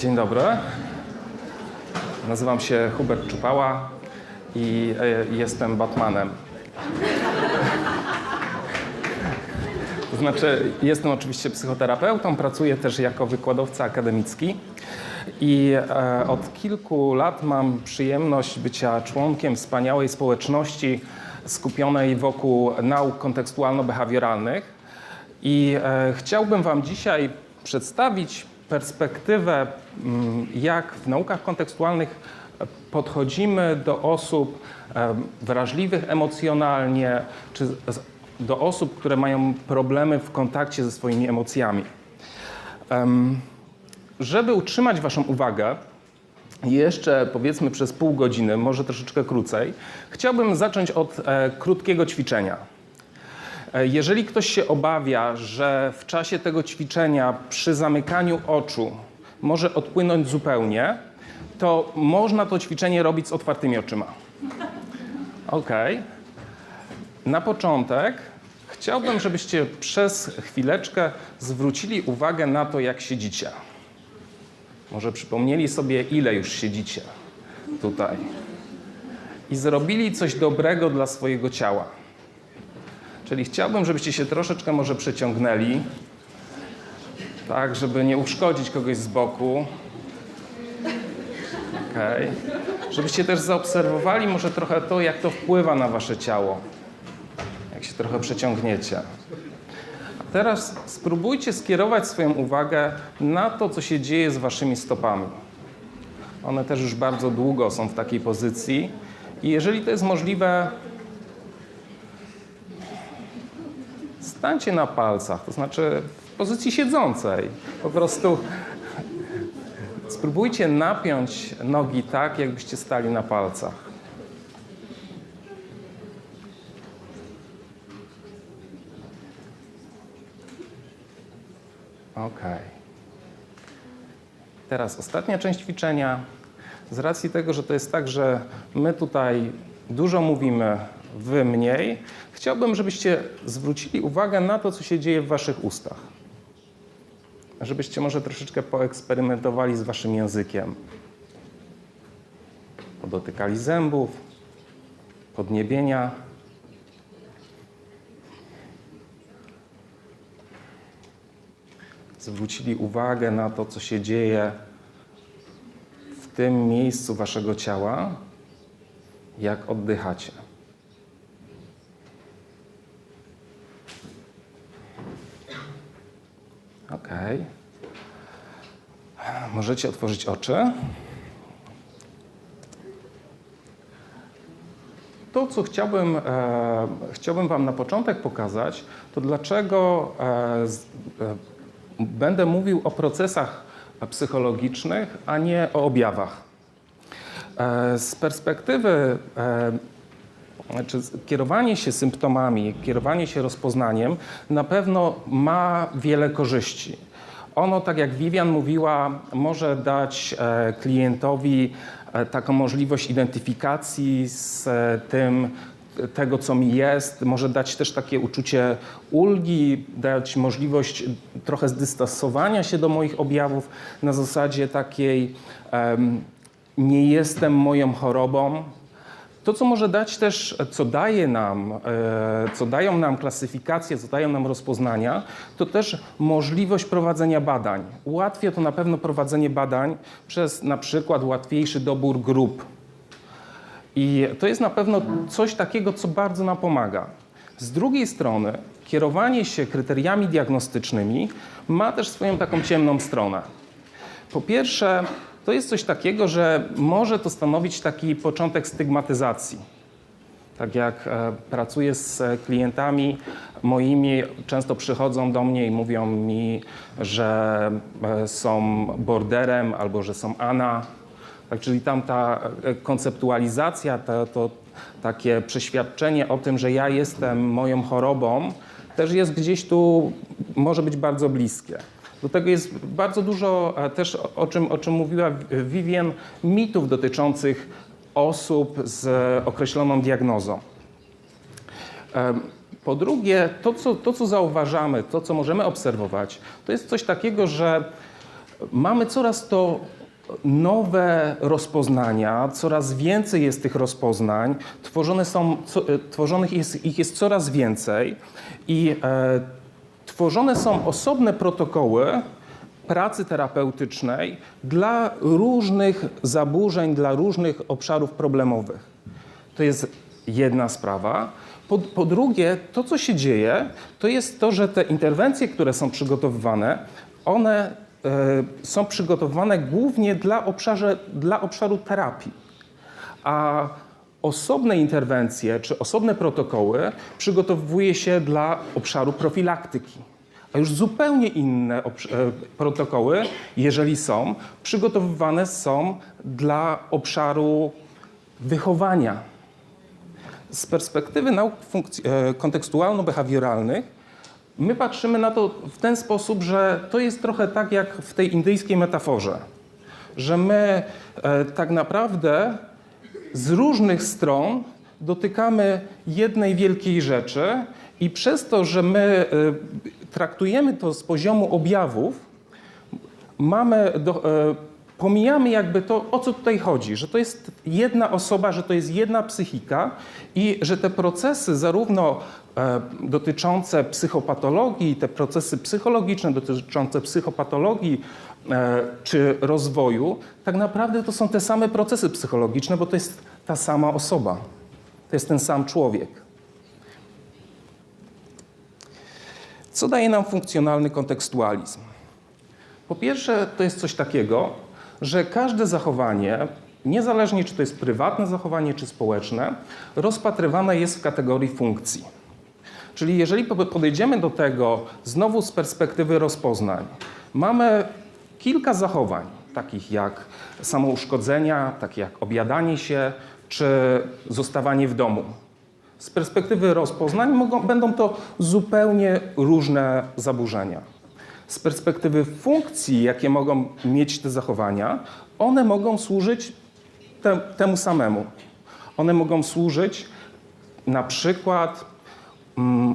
Dzień dobry. Nazywam się Hubert Czupała i e, jestem Batmanem. To znaczy, jestem oczywiście psychoterapeutą, pracuję też jako wykładowca akademicki i e, od kilku lat mam przyjemność bycia członkiem wspaniałej społeczności skupionej wokół nauk kontekstualno-behawioralnych. I e, chciałbym Wam dzisiaj przedstawić perspektywę, mm, jak w naukach kontekstualnych podchodzimy do osób wrażliwych emocjonalnie, czy do osób, które mają problemy w kontakcie ze swoimi emocjami. Em, Żeby utrzymać Waszą uwagę, jeszcze powiedzmy przez pół godziny, może troszeczkę krócej, chciałbym zacząć od e, krótkiego ćwiczenia. E, Jeżeli ktoś się obawia, że w czasie tego ćwiczenia przy zamykaniu oczu może odpłynąć zupełnie, to można to ćwiczenie robić z otwartymi oczyma. Ok. Na początek chciałbym, żebyście przez chwileczkę zwrócili uwagę na to, jak siedzicie. Może przypomnieli sobie, ile już siedzicie tutaj. I zrobili coś dobrego dla swojego ciała. Czyli chciałbym, żebyście się troszeczkę może przeciągnęli, tak, żeby nie uszkodzić kogoś z boku. Okej. Żebyście też zaobserwowali może trochę to, jak to wpływa na wasze ciało. Jak się trochę przeciągniecie. A teraz spróbujcie skierować swoją uwagę na to, co się dzieje z waszymi stopami. One też już bardzo długo są w takiej pozycji. I jeżeli to jest możliwe, stańcie na palcach, to znaczy w pozycji siedzącej. Po prostu spróbujcie napiąć nogi tak, jakbyście stali na palcach. Ok. Teraz ostatnia część ćwiczenia. Z racji tego, że to jest tak, że my tutaj dużo mówimy, wy mniej, chciałbym, żebyście zwrócili uwagę na to, co się dzieje w waszych ustach. Żebyście może troszeczkę poeksperymentowali z waszym językiem. Podotykali zębów, podniebienia. Zwrócili uwagę na to, co się dzieje w tym miejscu waszego ciała, jak oddychacie. Ok. Możecie otworzyć oczy. To, co chciałbym, e, chciałbym Wam na początek pokazać, to dlaczego e, z, e, będę mówił o procesach psychologicznych, a nie o objawach. E, z perspektywy e, z- kierowanie się symptomami, kierowanie się rozpoznaniem na pewno ma wiele korzyści. Ono, tak jak Vivian mówiła, może dać e, klientowi e, taką możliwość identyfikacji z e, tym, tego, co mi jest, może dać też takie uczucie ulgi, dać możliwość trochę zdystansowania się do moich objawów. Na zasadzie takiej em, nie jestem moją chorobą, to, co może dać też, co daje nam, e, co dają nam klasyfikacje, co dają nam rozpoznania, to też możliwość prowadzenia badań. Ułatwia to na pewno prowadzenie badań przez na przykład łatwiejszy dobór grup. I to jest na pewno coś takiego, co bardzo nam pomaga. Z drugiej strony, kierowanie się kryteriami diagnostycznymi ma też swoją taką ciemną stronę. Po pierwsze, to jest coś takiego, że może to stanowić taki początek stygmatyzacji. Tak jak e, pracuję z e, klientami moimi, często przychodzą do mnie i mówią mi, że e, są borderem albo że są ana. Tak, czyli tam ta konceptualizacja, to, to takie przeświadczenie o tym, że ja jestem moją chorobą, też jest gdzieś tu, może być bardzo bliskie. Do tego jest bardzo dużo e, też, o- czym, o czym mówiła Vivien, mitów dotyczących osób z określoną diagnozą. Po drugie, to co, to co zauważamy, to co możemy obserwować, to jest coś takiego, że mamy coraz to nowe rozpoznania, coraz więcej jest tych rozpoznań, tworzone są, co, e, tworzonych jest, ich jest coraz więcej i e, tworzone są osobne protokoły pracy terapeutycznej dla różnych zaburzeń, dla różnych obszarów problemowych. To jest jedna sprawa. Po, po drugie, to co się dzieje, to jest to, że te interwencje, które są przygotowywane, one e, są przygotowane głównie dla, obszarze, dla obszaru terapii. A osobne interwencje czy osobne protokoły przygotowuje się dla obszaru profilaktyki. A już zupełnie inne e, protokoły, jeżeli są, przygotowywane są dla obszaru wychowania. Z perspektywy nauk e, kontekstualno-behawioralnych my patrzymy na to w ten sposób, że to jest trochę tak jak w tej indyjskiej metaforze, że my e, tak naprawdę z różnych stron dotykamy jednej wielkiej rzeczy i przez to, że my e, traktujemy to z poziomu objawów, mamy do, e, pomijamy jakby to, o co tutaj chodzi, że to jest jedna osoba, że to jest jedna psychika i że te procesy zarówno e, dotyczące psychopatologii, te procesy psychologiczne dotyczące psychopatologii e, czy rozwoju, tak naprawdę to są te same procesy psychologiczne, bo to jest ta sama osoba. To jest ten sam człowiek. Co daje nam funkcjonalny kontekstualizm? Po pierwsze, to jest coś takiego, że każde zachowanie, niezależnie czy to jest prywatne zachowanie, czy społeczne, rozpatrywane jest w kategorii funkcji. Czyli jeżeli po- podejdziemy do tego znowu z perspektywy rozpoznań, mamy kilka zachowań, takich jak samouszkodzenia, takie jak obiadanie się, czy zostawanie w domu. Z perspektywy rozpoznań mogą, będą to zupełnie różne zaburzenia. Z perspektywy funkcji, jakie mogą mieć te zachowania, one mogą służyć te, temu samemu. One mogą służyć na przykład mm,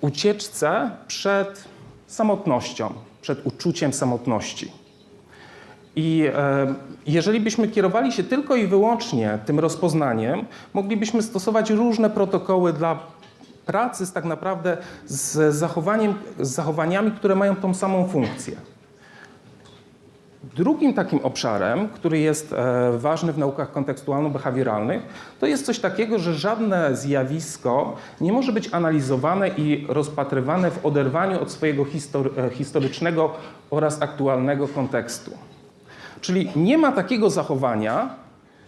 ucieczce przed samotnością, przed uczuciem samotności. I e, jeżeli byśmy kierowali się tylko i wyłącznie tym rozpoznaniem, moglibyśmy stosować różne protokoły dla pracy z tak naprawdę z, zachowaniem, z zachowaniami, które mają tą samą funkcję. Drugim takim obszarem, który jest e, ważny w naukach kontekstualno-behawioralnych, to jest coś takiego, że żadne zjawisko nie może być analizowane i rozpatrywane w oderwaniu od swojego e, historycznego oraz aktualnego kontekstu. Czyli nie ma takiego zachowania,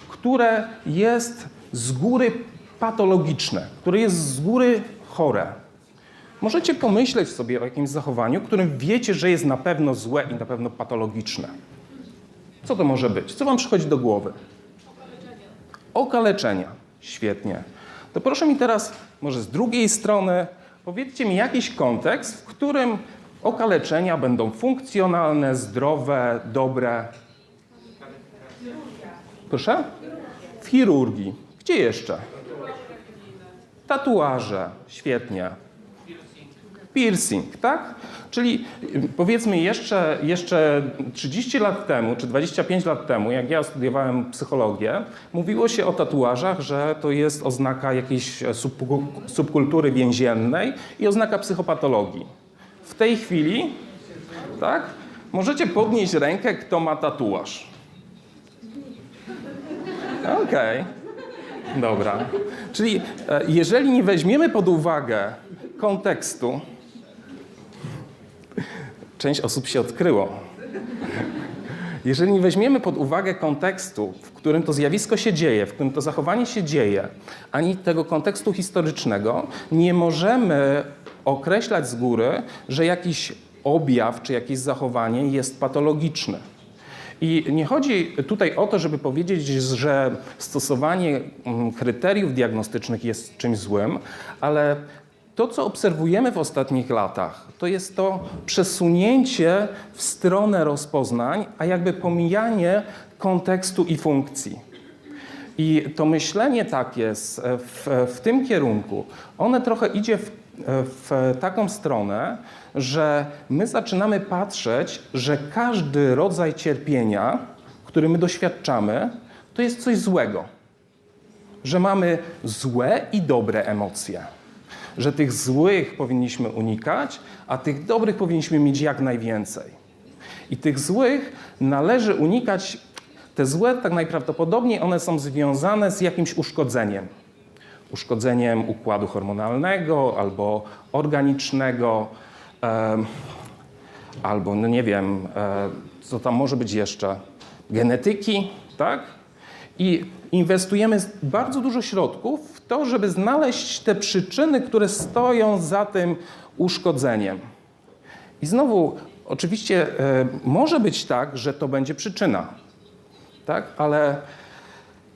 które jest z góry patologiczne, które jest z góry chore. Możecie pomyśleć sobie o jakimś zachowaniu, którym wiecie, że jest na pewno złe i na pewno patologiczne. Co to może być? Co wam przychodzi do głowy? Okaleczenia. Świetnie. To proszę mi teraz, może z drugiej strony, powiedzcie mi jakiś kontekst, w którym okaleczenia będą funkcjonalne, zdrowe, dobre. Proszę? W chirurgii. Gdzie jeszcze? Tatuaże. Świetnie. Piercing, tak? Czyli y, powiedzmy jeszcze, jeszcze 30 lat temu, czy 25 lat temu, jak ja studiowałem psychologię, mówiło się o tatuażach, że to jest oznaka jakiejś e, subku- subkultury więziennej i oznaka psychopatologii. W tej chwili, tak? Możecie podnieść rękę, kto ma tatuaż. Okej. Dobra. Czyli e, jeżeli nie weźmiemy pod uwagę kontekstu, część osób się odkryło. Jeżeli nie weźmiemy pod uwagę kontekstu, w którym to zjawisko się dzieje, w którym to zachowanie się dzieje, ani tego kontekstu historycznego, nie możemy określać z góry, że jakiś objaw czy jakieś zachowanie jest patologiczne. I nie chodzi tutaj o to, żeby powiedzieć, że stosowanie mm, kryteriów diagnostycznych jest czymś złym, ale to, co obserwujemy w ostatnich latach, to jest to przesunięcie w stronę rozpoznań, a jakby pomijanie kontekstu i funkcji. I to myślenie takie z- w, w tym kierunku, one trochę idzie w, w taką stronę, że my zaczynamy patrzeć, że każdy rodzaj cierpienia, który my doświadczamy, to jest coś złego. Że mamy złe i dobre emocje. Że tych złych powinniśmy unikać, a tych dobrych powinniśmy mieć jak najwięcej. I tych złych należy unikać. Te złe, tak najprawdopodobniej, one są związane z jakimś uszkodzeniem. Uszkodzeniem układu hormonalnego albo organicznego, albo, no nie wiem, e, co tam może być jeszcze, genetyki, tak? I inwestujemy bardzo dużo środków w to, żeby znaleźć te przyczyny, które stoją za tym uszkodzeniem. I znowu, oczywiście e, może być tak, że to będzie przyczyna, tak? ale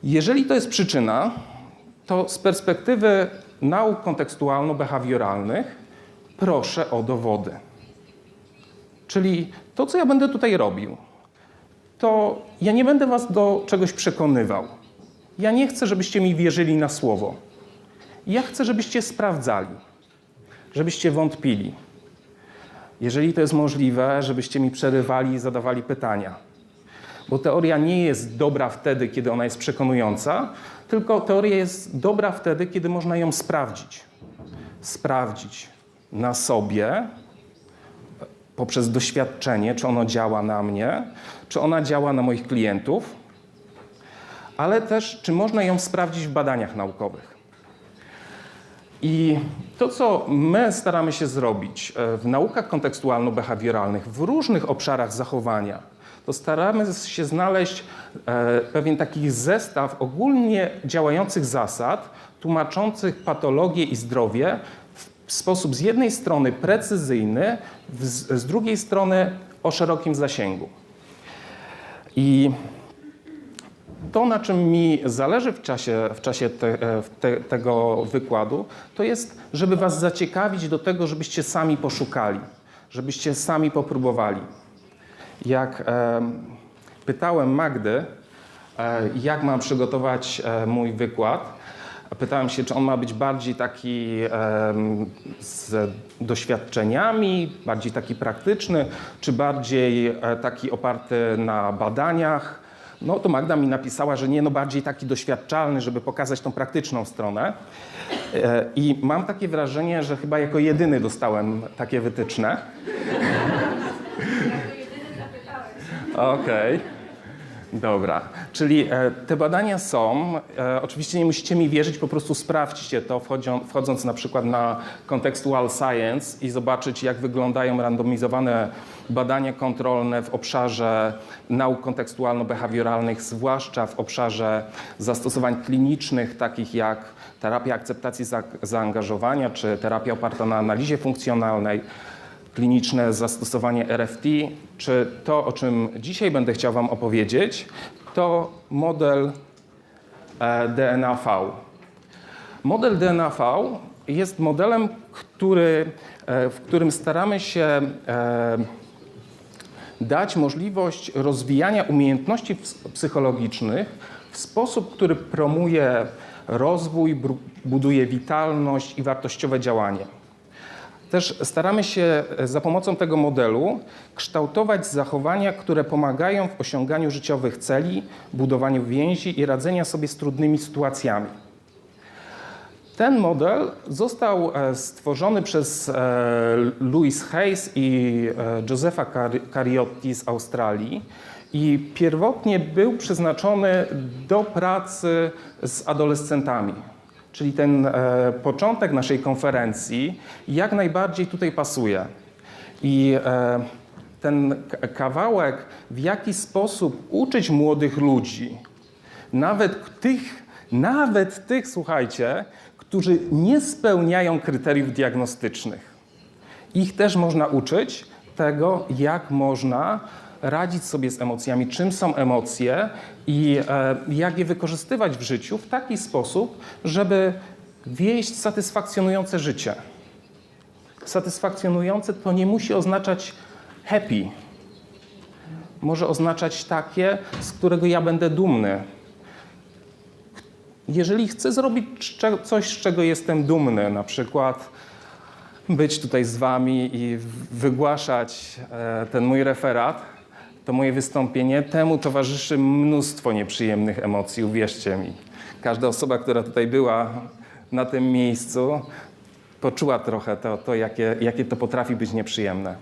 jeżeli to jest przyczyna, to z perspektywy nauk kontekstualno-behawioralnych proszę o dowody. Czyli to, co ja będę tutaj robił, to ja nie będę was do czegoś przekonywał. Ja nie chcę, żebyście mi wierzyli na słowo. Ja chcę, żebyście sprawdzali, żebyście wątpili. Jeżeli to jest możliwe, żebyście mi przerywali i zadawali pytania. Bo teoria nie jest dobra wtedy, kiedy ona jest przekonująca, tylko teoria jest dobra wtedy, kiedy można ją sprawdzić. Sprawdzić na sobie, poprzez doświadczenie, czy ono działa na mnie, czy ona działa na moich klientów, ale też, czy można ją sprawdzić w badaniach naukowych. I to, co my staramy się zrobić e, w naukach kontekstualno-behawioralnych, w różnych obszarach zachowania, to staramy się znaleźć e, pewien taki zestaw ogólnie działających zasad, tłumaczących patologię i zdrowie w sposób z jednej strony precyzyjny, z, drugiej strony o szerokim zasięgu. I to, na czym mi zależy w czasie, w czasie te, e, te, tego wykładu, to jest, żeby Was zaciekawić do tego, żebyście sami poszukali, żebyście sami popróbowali. Jak e, pytałem Magdy, e, jak mam przygotować e, mój wykład, pytałem się, czy on ma być bardziej taki z doświadczeniami, bardziej taki praktyczny, czy bardziej e, taki oparty na badaniach. No to Magda mi napisała, że nie, no bardziej taki doświadczalny, żeby pokazać tą praktyczną stronę. E, I mam takie wrażenie, że chyba jako jedyny dostałem takie wytyczne. Okej. Dobra, czyli e, te badania są. E, oczywiście nie musicie mi wierzyć, po prostu sprawdźcie to, wchodzą, wchodząc na przykład na Contextual Science i zobaczyć, jak wyglądają randomizowane badania kontrolne w obszarze nauk kontekstualno-behawioralnych, zwłaszcza w obszarze zastosowań klinicznych, takich jak terapia akceptacji za, zaangażowania czy terapia oparta na analizie funkcjonalnej kliniczne zastosowanie RFT, czy to, o czym dzisiaj będę chciał Wam opowiedzieć, to model e, DNAV. Model DNAV jest modelem, który, e, w którym staramy się e, dać możliwość rozwijania umiejętności ps- psychologicznych w sposób, który promuje rozwój, buduje witalność i wartościowe działanie. Też staramy się e, za pomocą tego modelu kształtować zachowania, które pomagają w osiąganiu życiowych celi, budowaniu więzi i radzenia sobie z trudnymi sytuacjami. Ten model został e, stworzony przez e, Louis Hayes i Josepha Cari- Cariotti z Australii i pierwotnie był przeznaczony do pracy z adolescentami. Czyli ten e, początek naszej konferencji jak najbardziej tutaj pasuje. I e, ten kawałek, w jaki sposób uczyć młodych ludzi, nawet tych, nawet tych, słuchajcie, którzy nie spełniają kryteriów diagnostycznych. Ich też można uczyć tego, jak można radzić sobie z emocjami, czym są emocje i e, jak je wykorzystywać w życiu w taki sposób, żeby wieść satysfakcjonujące życie. Satysfakcjonujące to nie musi oznaczać happy. Może oznaczać takie, z którego ja będę dumny, jeżeli chcę zrobić coś, z czego jestem dumny, na przykład być tutaj z Wami i wygłaszać e, ten mój referat, to moje wystąpienie. Temu towarzyszy mnóstwo nieprzyjemnych emocji, uwierzcie mi. Każda osoba, która tutaj była na tym miejscu, poczuła trochę to, to jakie, jakie to potrafi być nieprzyjemne.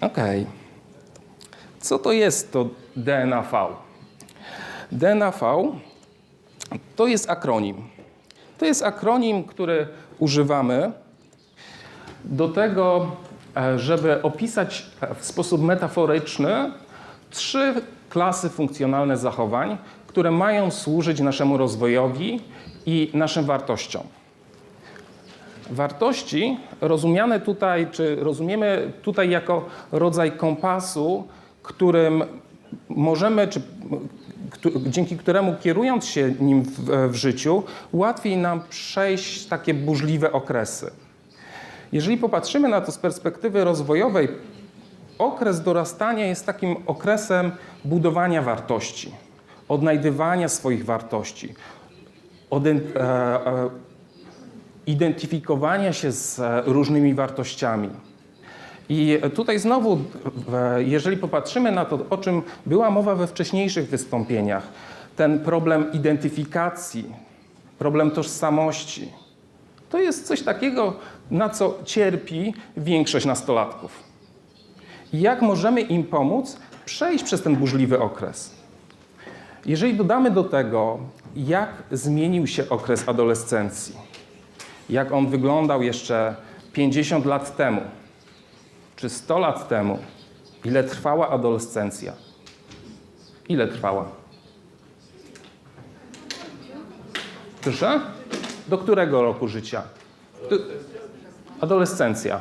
Okej. Co to jest to DNAV? DNAV to jest akronim. To jest akronim, który używamy do tego, żeby opisać e, w sposób metaforyczny trzy klasy funkcjonalne zachowań, które mają służyć naszemu rozwojowi i naszym wartościom. Wartości rozumiane tutaj, czy rozumiemy tutaj jako rodzaj kompasu, którym możemy, czy dzięki któremu kierując się nim w, w życiu, łatwiej nam przejść takie burzliwe okresy. Jeżeli popatrzymy na to z perspektywy rozwojowej, okres dorastania jest takim okresem budowania wartości, odnajdywania swoich wartości, e, e, identyfikowania się z e, różnymi wartościami. I tutaj znowu, jeżeli popatrzymy na to, o czym była mowa we wcześniejszych wystąpieniach, ten problem identyfikacji, problem tożsamości, to jest coś takiego, na co cierpi większość nastolatków. Jak możemy im pomóc przejść przez ten burzliwy okres? Jeżeli dodamy do tego, jak zmienił się okres adolescencji, jak on wyglądał jeszcze 50 lat temu, czy 100 lat temu, ile trwała adolescencja? Ile trwała? Proszę? Do którego roku życia? Do... Adolescencja.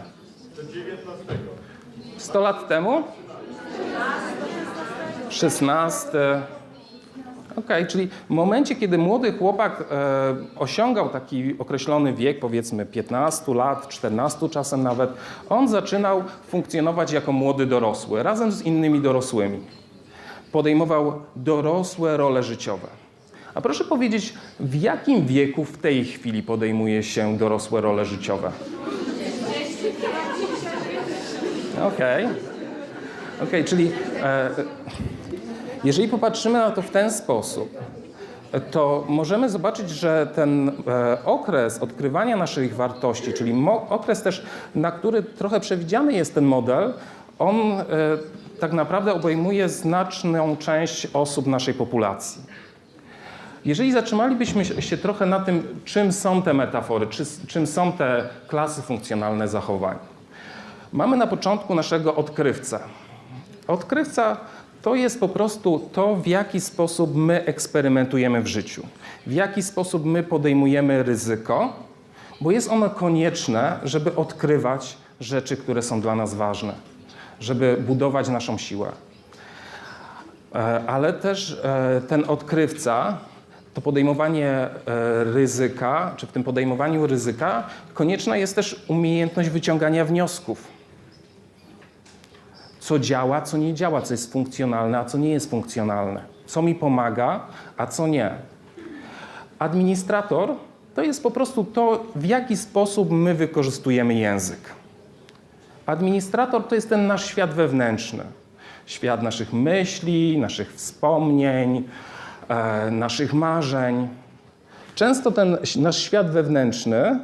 100 lat temu? 16. Okej, czyli w momencie, kiedy młody chłopak e, osiągał taki określony wiek, powiedzmy 15 lat, 14 czasem nawet, on zaczynał funkcjonować jako młody dorosły, razem z innymi dorosłymi. Podejmował dorosłe role życiowe. A proszę powiedzieć, w jakim wieku w tej chwili podejmuje się dorosłe role życiowe? Okej. Okej, czyli e, jeżeli popatrzymy na to w ten sposób, to możemy zobaczyć, że ten e, okres odkrywania naszych wartości, czyli okres też, na który trochę przewidziany jest ten model, on e, tak naprawdę obejmuje znaczną część osób naszej populacji. Jeżeli zatrzymalibyśmy się trochę na tym, czym są te metafory, czy, czym są te klasy funkcjonalne zachowań. Mamy na początku naszego odkrywcę. Odkrywca to jest po prostu to, w jaki sposób my eksperymentujemy w życiu, w jaki sposób my podejmujemy ryzyko, bo jest ono konieczne, żeby odkrywać rzeczy, które są dla nas ważne, żeby budować naszą siłę. E, Ale też e, ten odkrywca, to podejmowanie e, ryzyka, czy w tym podejmowaniu ryzyka, konieczna jest też umiejętność wyciągania wniosków co działa, co nie działa, co jest funkcjonalne, a co nie jest funkcjonalne, co mi pomaga, a co nie. Administrator to jest po prostu to, w jaki sposób my wykorzystujemy język. Administrator to jest ten nasz świat wewnętrzny. Świat naszych myśli, naszych wspomnień, e, naszych marzeń. Często ten nasz świat wewnętrzny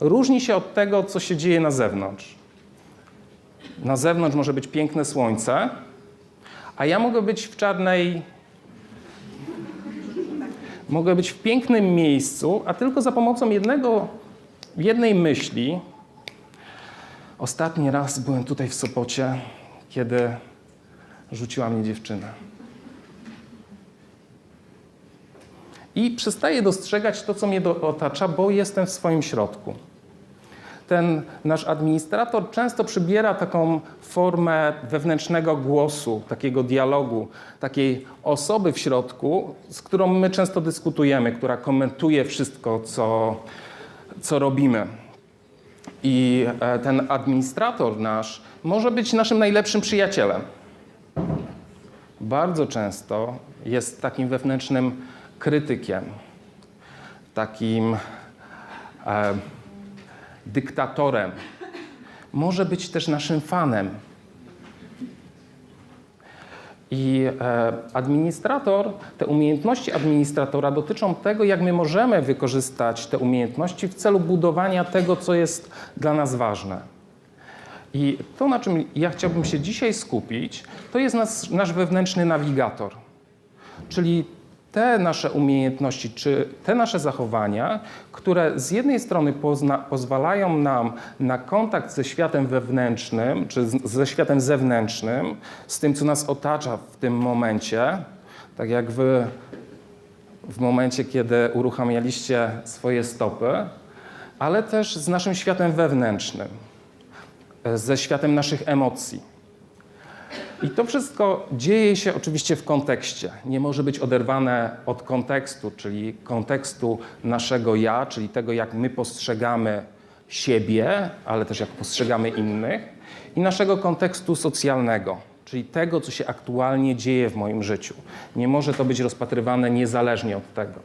różni się od tego, co się dzieje na zewnątrz. Na zewnątrz może być piękne słońce, a ja mogę być w czarnej. Mogę być w pięknym miejscu, a tylko za pomocą jednego, jednej myśli. Ostatni raz byłem tutaj w Sopocie, kiedy rzuciła mnie dziewczyna. I przestaję dostrzegać to, co mnie otacza, bo jestem w swoim środku ten nasz administrator często przybiera taką formę wewnętrznego głosu, takiego dialogu, takiej osoby w środku, z którą my często dyskutujemy, która komentuje wszystko, co, co robimy. I e, ten administrator nasz może być naszym najlepszym przyjacielem. Bardzo często jest takim wewnętrznym krytykiem, takim e, dyktatorem. Może być też naszym fanem. I e, administrator, te umiejętności administratora dotyczą tego, jak my możemy wykorzystać te umiejętności w celu budowania tego, co jest dla nas ważne. I to, na czym ja chciałbym się dzisiaj skupić, to jest nas, nasz wewnętrzny nawigator. Czyli te nasze umiejętności, czy te nasze zachowania, które z jednej strony pozna, pozwalają nam na kontakt ze światem wewnętrznym, czy z, ze światem zewnętrznym, z tym, co nas otacza w tym momencie, tak jak wy w momencie, kiedy uruchamialiście swoje stopy, ale też z naszym światem wewnętrznym, e, ze światem naszych emocji. I to wszystko dzieje się oczywiście w kontekście. Nie może być oderwane od kontekstu, czyli kontekstu naszego ja, czyli tego, jak my postrzegamy siebie, ale też jak postrzegamy innych, i naszego kontekstu socjalnego, czyli tego, co się aktualnie dzieje w moim życiu. Nie może to być rozpatrywane niezależnie od tego.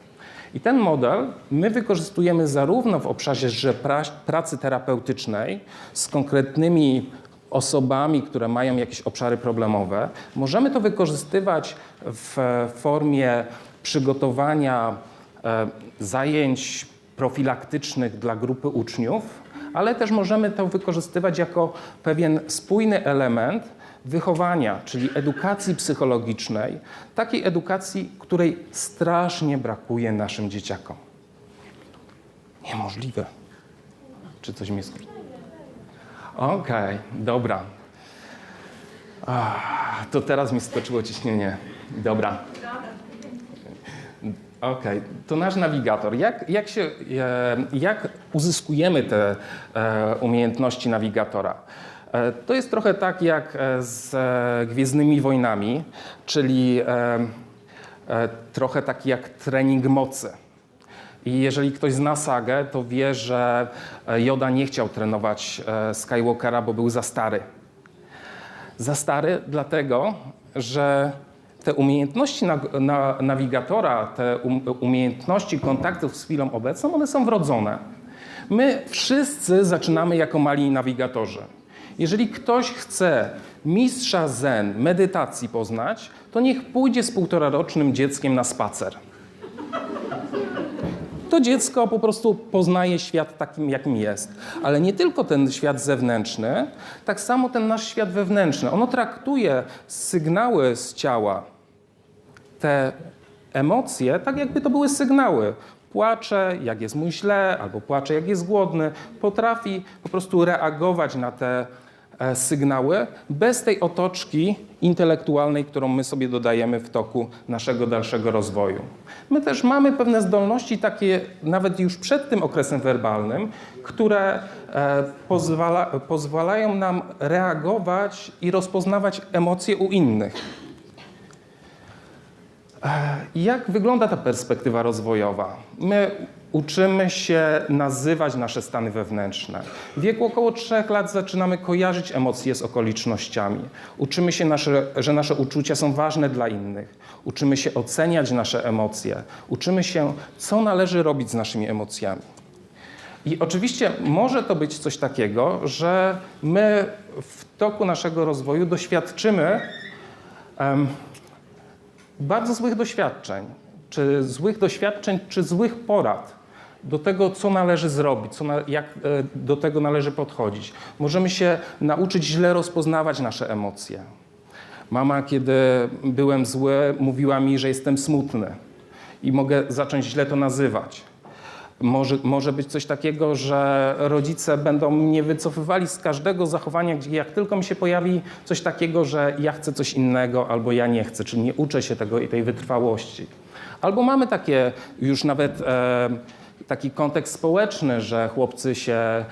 I ten model my wykorzystujemy zarówno w obszarze pra pracy terapeutycznej z konkretnymi osobami, które mają jakieś obszary problemowe. Możemy to wykorzystywać w formie przygotowania e, zajęć profilaktycznych dla grupy uczniów, ale też możemy to wykorzystywać jako pewien spójny element wychowania, czyli edukacji psychologicznej, takiej edukacji, której strasznie brakuje naszym dzieciakom. Niemożliwe. Czy coś mi skończy? Okej, dobra. Ach, to teraz mi skoczyło ciśnienie. Dobra. Okej, to nasz nawigator. Jak, jak, się, e, jak uzyskujemy te e, umiejętności nawigatora? E, to jest trochę tak jak z Gwiezdnymi Wojnami, czyli trochę taki jak trening mocy. I jeżeli ktoś zna sagę, to wie, że e, Yoda nie chciał trenować e, Skywalkera, bo był za stary. Za stary dlatego, że te umiejętności na, na, nawigatora, te um, umiejętności kontaktów z chwilą obecną, one są wrodzone. My wszyscy zaczynamy jako mali nawigatorzy. Jeżeli ktoś chce mistrza zen, medytacji poznać, to niech pójdzie z półtorarocznym dzieckiem na spacer to dziecko po prostu poznaje świat takim, jakim jest. Ale nie tylko ten świat zewnętrzny, tak samo ten nasz świat wewnętrzny. Ono traktuje sygnały z ciała, te emocje, tak jakby to były sygnały. Płacze, jak jest mu źle, albo płacze, jak jest głodny. Potrafi po prostu reagować na te sygnały bez tej otoczki intelektualnej, którą my sobie dodajemy w toku naszego dalszego rozwoju. My też mamy pewne zdolności takie nawet już przed tym okresem werbalnym, które e, pozwala, pozwalają nam reagować i rozpoznawać emocje u innych. E, jak wygląda ta perspektywa rozwojowa? My uczymy się nazywać nasze stany wewnętrzne. W wieku około 3 lat zaczynamy kojarzyć emocje z okolicznościami. Uczymy się, nasze, że nasze uczucia są ważne dla innych. Uczymy się oceniać nasze emocje. Uczymy się, co należy robić z naszymi emocjami. I oczywiście może to być coś takiego, że my w toku naszego rozwoju doświadczymy um, bardzo złych doświadczeń, czy złych doświadczeń, czy złych porad do tego, co należy zrobić, co na, jak e, do tego należy podchodzić. Możemy się nauczyć źle rozpoznawać nasze emocje. Mama, kiedy byłem zły, mówiła mi, że jestem smutny i mogę zacząć źle to nazywać. Może, może być coś takiego, że rodzice będą mnie wycofywali z każdego zachowania, gdzie jak tylko mi się pojawi coś takiego, że ja chcę coś innego albo ja nie chcę, czyli nie uczę się tego i tej wytrwałości. Albo mamy takie już nawet e, taki kontekst społeczny, że chłopcy się e,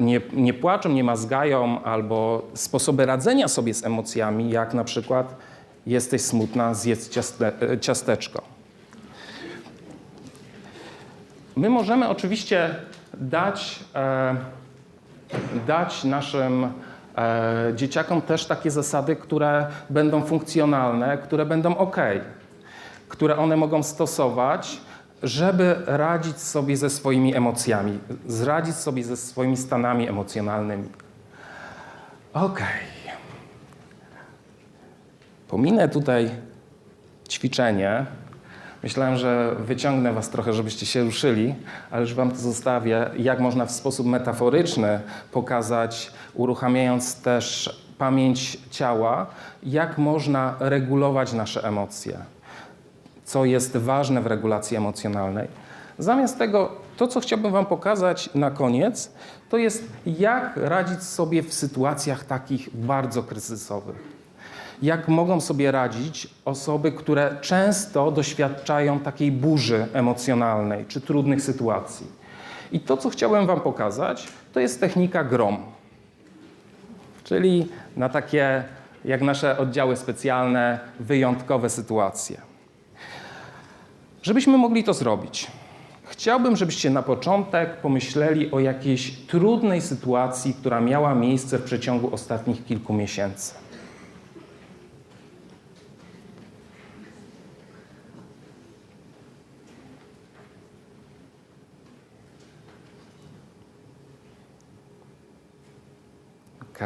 nie, nie płaczą, nie mazgają, albo sposoby radzenia sobie z emocjami, jak na przykład jesteś smutna, zjedz ciaste, e, ciasteczko. My możemy oczywiście dać, e, dać naszym e, dzieciakom też takie zasady, które będą funkcjonalne, które będą ok, które one mogą stosować żeby radzić sobie ze swoimi emocjami, zradzić sobie ze swoimi stanami emocjonalnymi. Okej. Pominę tutaj ćwiczenie. Myślałem, że wyciągnę Was trochę, żebyście się ruszyli, ale już Wam to zostawię, jak można w sposób metaforyczny pokazać, uruchamiając też pamięć ciała, jak można regulować nasze emocje, co jest ważne w regulacji emocjonalnej. Zamiast tego, to co chciałbym Wam pokazać na koniec, to jest jak radzić sobie w sytuacjach takich bardzo kryzysowych jak mogą sobie radzić osoby, które często doświadczają takiej burzy emocjonalnej czy trudnych sytuacji. I to, co chciałem Wam pokazać, to jest technika GROM, czyli na takie, jak nasze oddziały specjalne, wyjątkowe sytuacje. Żebyśmy mogli to zrobić, chciałbym, żebyście na początek pomyśleli o jakiejś trudnej sytuacji, która miała miejsce w przeciągu ostatnich kilku miesięcy. Ok.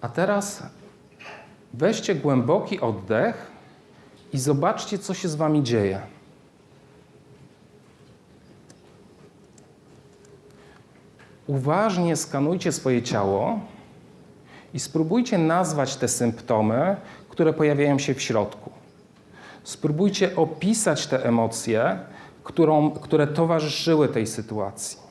A teraz weźcie głęboki oddech i zobaczcie, co się z Wami dzieje. Uważnie skanujcie swoje ciało i spróbujcie nazwać te symptomy, które pojawiają się w środku. Spróbujcie opisać te emocje, którą, które towarzyszyły tej sytuacji.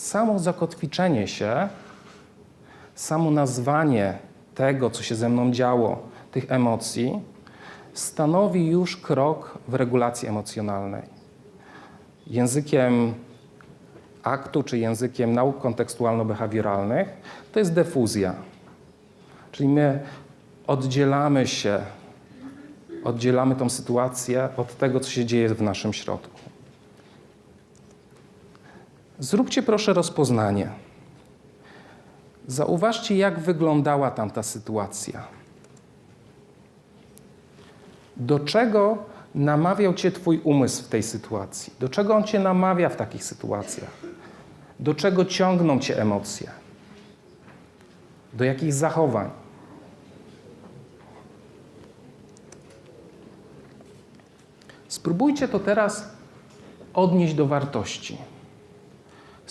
Samo zakotwiczenie się, samo nazwanie tego, co się ze mną działo, tych emocji, stanowi już krok w regulacji emocjonalnej. Językiem aktu czy językiem nauk kontekstualno-behawioralnych to jest defuzja. Czyli my oddzielamy się, oddzielamy tą sytuację od tego, co się dzieje w naszym środku. Zróbcie proszę rozpoznanie. Zauważcie, jak wyglądała tamta sytuacja. Do czego namawiał Cię Twój umysł w tej sytuacji? Do czego on Cię namawia w takich sytuacjach? Do czego ciągną Cię emocje? Do jakich zachowań? Spróbujcie to teraz odnieść do wartości.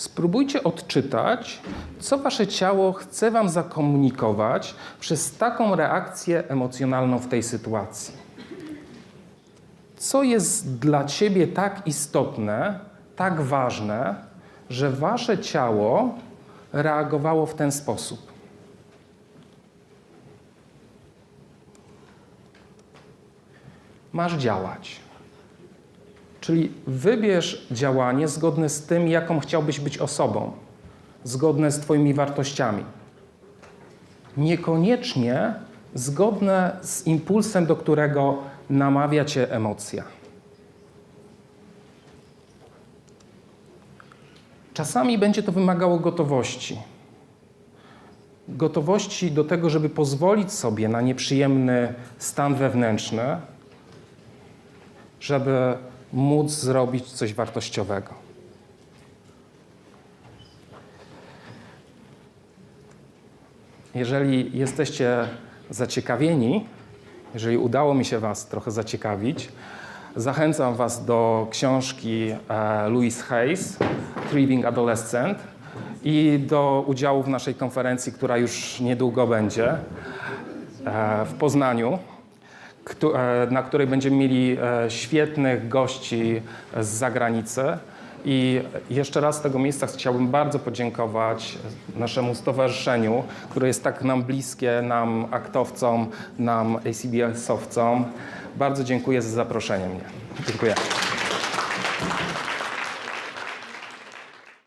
Spróbujcie odczytać, co wasze ciało chce wam zakomunikować przez taką reakcję emocjonalną w tej sytuacji. Co jest dla ciebie tak istotne, tak ważne, że wasze ciało reagowało w ten sposób? Masz działać. Czyli wybierz działanie zgodne z tym, jaką chciałbyś być osobą, zgodne z Twoimi wartościami. Niekoniecznie zgodne z impulsem, do którego namawia Cię emocja. Czasami będzie to wymagało gotowości. Gotowości do tego, żeby pozwolić sobie na nieprzyjemny stan wewnętrzny, żeby móc zrobić coś wartościowego. Jeżeli jesteście zaciekawieni, jeżeli udało mi się Was trochę zaciekawić, zachęcam Was do książki e, Louise Hayes, Grieving Adolescent i do udziału w naszej konferencji, która już niedługo będzie e, w Poznaniu na której będziemy mieli e, świetnych gości z zagranicy. I jeszcze raz z tego miejsca chciałbym bardzo podziękować naszemu stowarzyszeniu, które jest tak nam bliskie, nam aktowcom, nam ACBS-owcom. Bardzo dziękuję za zaproszenie mnie. Dziękuję.